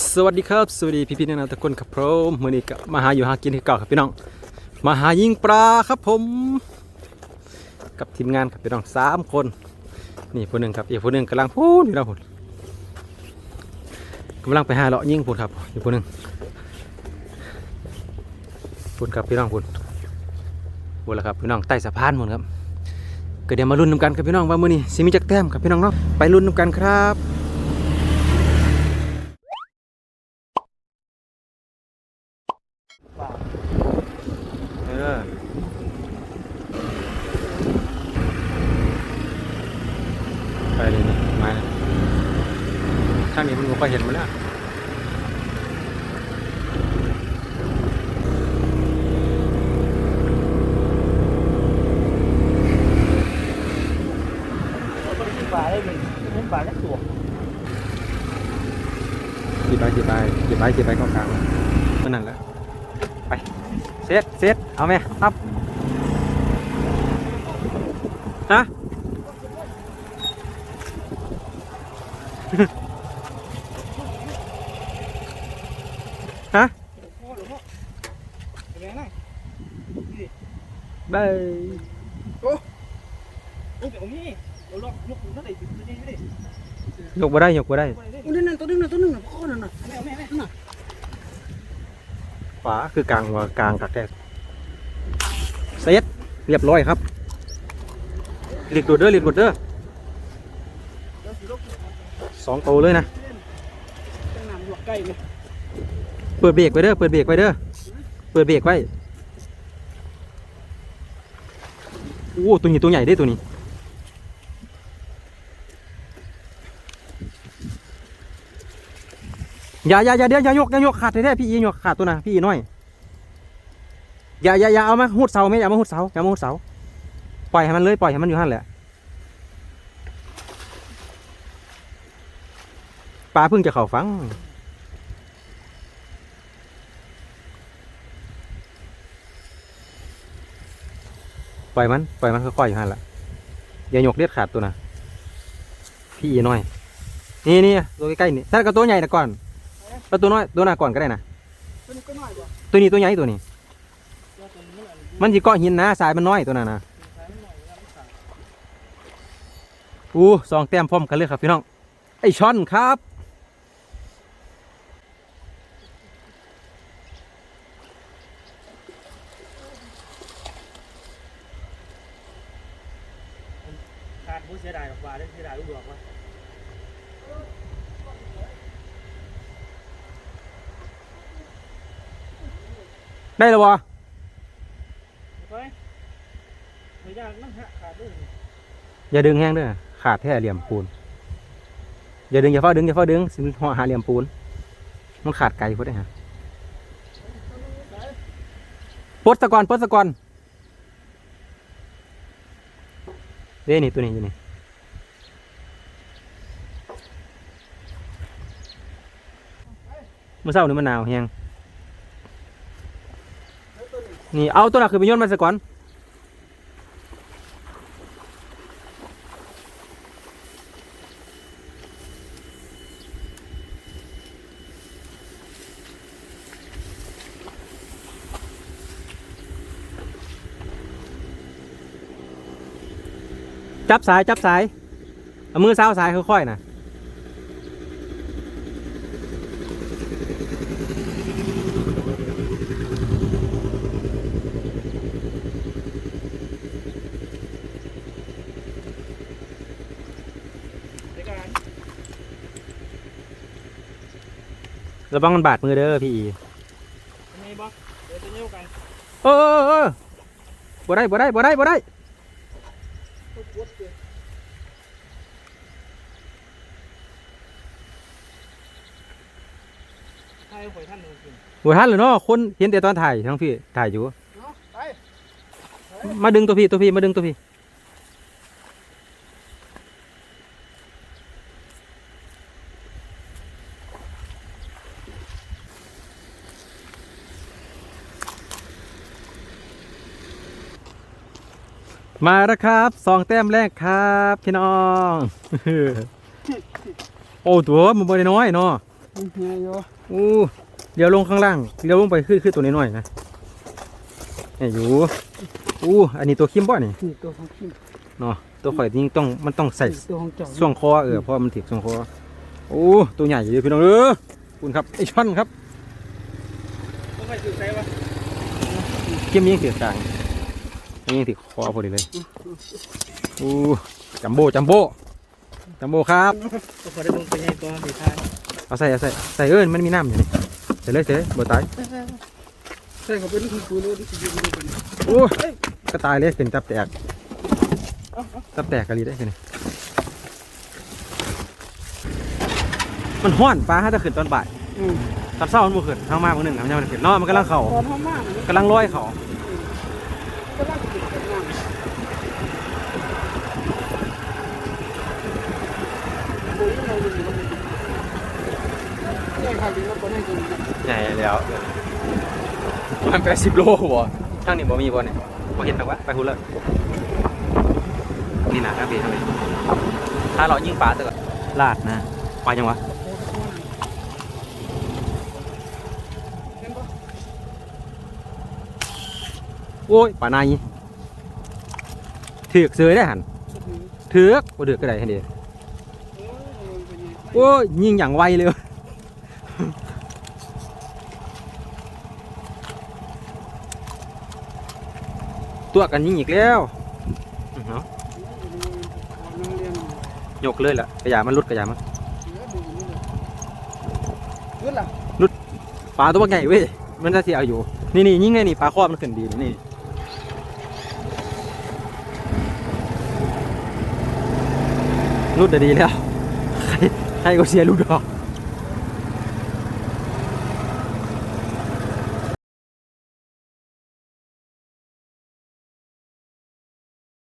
สวัสดีครับสวัสดีพี่พี่ๆน้องๆทุกคนครับผมมือนี้ก็มาหาอยู่หากินที่เก่าครับพี่น้อง มาหายิงปลาครับผม กับทีมงานครับพี่น้องสามคน นี่ผู้หนึ่งครับอีกผู้หนึ่งกำลังพูดอยู่แล้วพุ่นกำลังไปหาเลาะยิงพุ่นครับอยู่ผู้หนึ่งพุ่นครับพี่น้องพุ่นพุ่นแล้วครับพี่น้องใต้สะพานพุ่นครับก็เดี๋ยวมาลุ้นน้ำกันครับพี่น้องว่ามือนี้สิมีจักแต้มครับพี่น้องเนาะไปลุ้นน้ำกันครับ ข้างนี้มันก็เห็นมาแล้วปลาได้หนึ่งเล่นปลาได้ตัวขี่ไปขี่ไปขี่ไปขี่ไปเข้ากลางมันนั่นแหละไปเซตเซตเอาไหมครับฮะ ยกบ่ได้โอ้นั่นนั่นตัวนึงน่ะตัวนึงน่ะพ่อนั่นน่ะแม่แม่แม่น่ะขวาคือกลางว่ากลางกักแท้เซตเรียบร้อยครับหลีกดูดเด้อหลีกดูดเด้อเดี๋ยวสิลกสองตัวเลยนะจังน้ำหยวกไก่เลยเปิดเบรกไว้เด้อเปิดเบรกไว้เด้อ เปิดเบรกไว้โอ้ตัวนี้ตัวใหญ่เด้ตัวนี้อย่าอย่าอย่าเดี๋ยวอย่ายกอย่ายกขาดเลยแท้พี่อียกขาดตัวน่ะพี่อีน้อยอย่าอย่าอย่าเอามาหุดเสาไม่อย่ามาหุดเสาอย่ามาหุดเสาปล่อยให้มันเลยปล่อยให้มันอยู่หั่นแหละปลาเพิ่งจะเข่าฟัง ปล่อยมันปล่อยมันค่อยๆอยู่หั่นละอย่าหยกเลียดขาดตัวนะพี่อีน้อย นี่นี่ตัวใกล้ๆนี่ถ้ากับตัวใหญ่นะก่อนแล้วตัวน้อยตัวหน้าก่อนก็ได้นะตัวนี้ก็น้อยกว่าตัวนี้ตัวใหญ่ตัวนี้ตัวนี้มันมันจีเกาะหินนะสายมันน้อยตัวนั้นนะใช้หน่อยแล้วมันสั่งอู้สองแต้มพร้อมกันเลยครับพี่น้อง ไอช่อนครับ ขาดผู้เสียดายกับปลาได้เสียดายลูกดอกวะได้แล้ววะไปไม่ยากนั่งฮะขาดด้วยอย่าดึงแห้งเด้วยขาดแท้เหลี่ยมปูน อย่าดึงอย่าเฝ้าดึงอย่าเฝ้าดึงสิมันหาเหลี่ยมปูน มันขาดไกลพุ่นได้ฮะปลดสะกอนปลดสะกอน เด้นี่ตัวนี้อยู่นี่เมื่อเช้านี่มันหนาวเฮงนี่เอาตัวนักคือไปโยนมันซะก่อน จับสายจับสายเอามือเซ้าสายค่อยๆนะในการระวังมันบาดมือเด้อพี่อีมีบ่เดี๋ยวจะเยี่ยวกันเออเออเออบ่ได้บ่ได้บ่ได้บ่ได้ ทุกวดเลย ให้หอยท่านหนึ่งกินบ่ทันเลยเนาะคนเห็นแต่ตอนถ่ายทั้งพี่ถ่ายอยู่เนาะไปมาดึงตัวพี่ตัวพี่มาดึงตัวพี่ มาแล้วครับสองแต้มแรกครับพี่น้อง โอ้ตัวมันบ่ได้น้อยเนาะ มันเหี่ยวอยู่อู้เดี๋ยวลงข้างล่างเดี๋ยวลงไปคือคือตัวน้อยๆนะเนี่ยอยู่อู้อันนี้ตัวคิมบ่นี่นี่ตัวของขี้เนาะตัวข่อยนี่ต้องมันต้องใส่ตัวของเจ้าส่วงคอเออเพราะมันถีบส่วงคอโอ้ตัวใหญ่อยู่พี่น้องเออคุณครับไอช่อนครับต้องไปถือใส่วะเข้มยิงถือกลางยิงถือคอพอดีเลยอู้จัมโบ้จัมโบ้จัมโบ้ครับก็พอได้ลงไปในตัวสีทาย เอาใส่เอาใส่ใส่เอิ้นมันมีน้ำอยู่นี่ใส่เลยใส่เลยบ่ตายใส่เขาเป็นคุณครูรู้ที่สิบมันเป็นโอ้ก็ตายเลยเป็นตับแตกตับแตกกะลีได้คือนี่มันห้อนปลาถ้าจะขึ้นตอนบ่ายอืมตอนเช้ามันบ่ขึ้นทางมามื้อหนึงครับยังมันขึ้นเนาะมันกำลังเข้าตอนห้องมากมันกำลังลอยเข้าก็ร่างติดกันมากโอ้ยเราอยู่มันเนี่ยค่ะดีนะคน ให้กินใหญ่แล้วมันแปดสิบโลบ่ทางนี้บ่มีบ่เนี่ยบ่เห็นหรอกวะไปหุ่นเลยนี่นะครับพี่ทางนี้ถ้าเรายิงปลาตึกอะลาดนะปลายังวะโอ้ยปลาในถือกเสือได้หันถือกบ่ถือกก็ได้เห็นดิโอ้ยยิงอย่างไวเลย ตัวกันยิงอีกแล้วอื้อเนาะยกเลยล่ะกระยามันรุดกระยามันเลือดล่ะปลาตัวใหญ่เว้ยมันจะเสียอยู่ นี่นี่ยิงเลยนี่ปลาครอบมันขึ้นดีนี่นี่รุดได้ดีแล้วใครใครก็เสียลูกดอก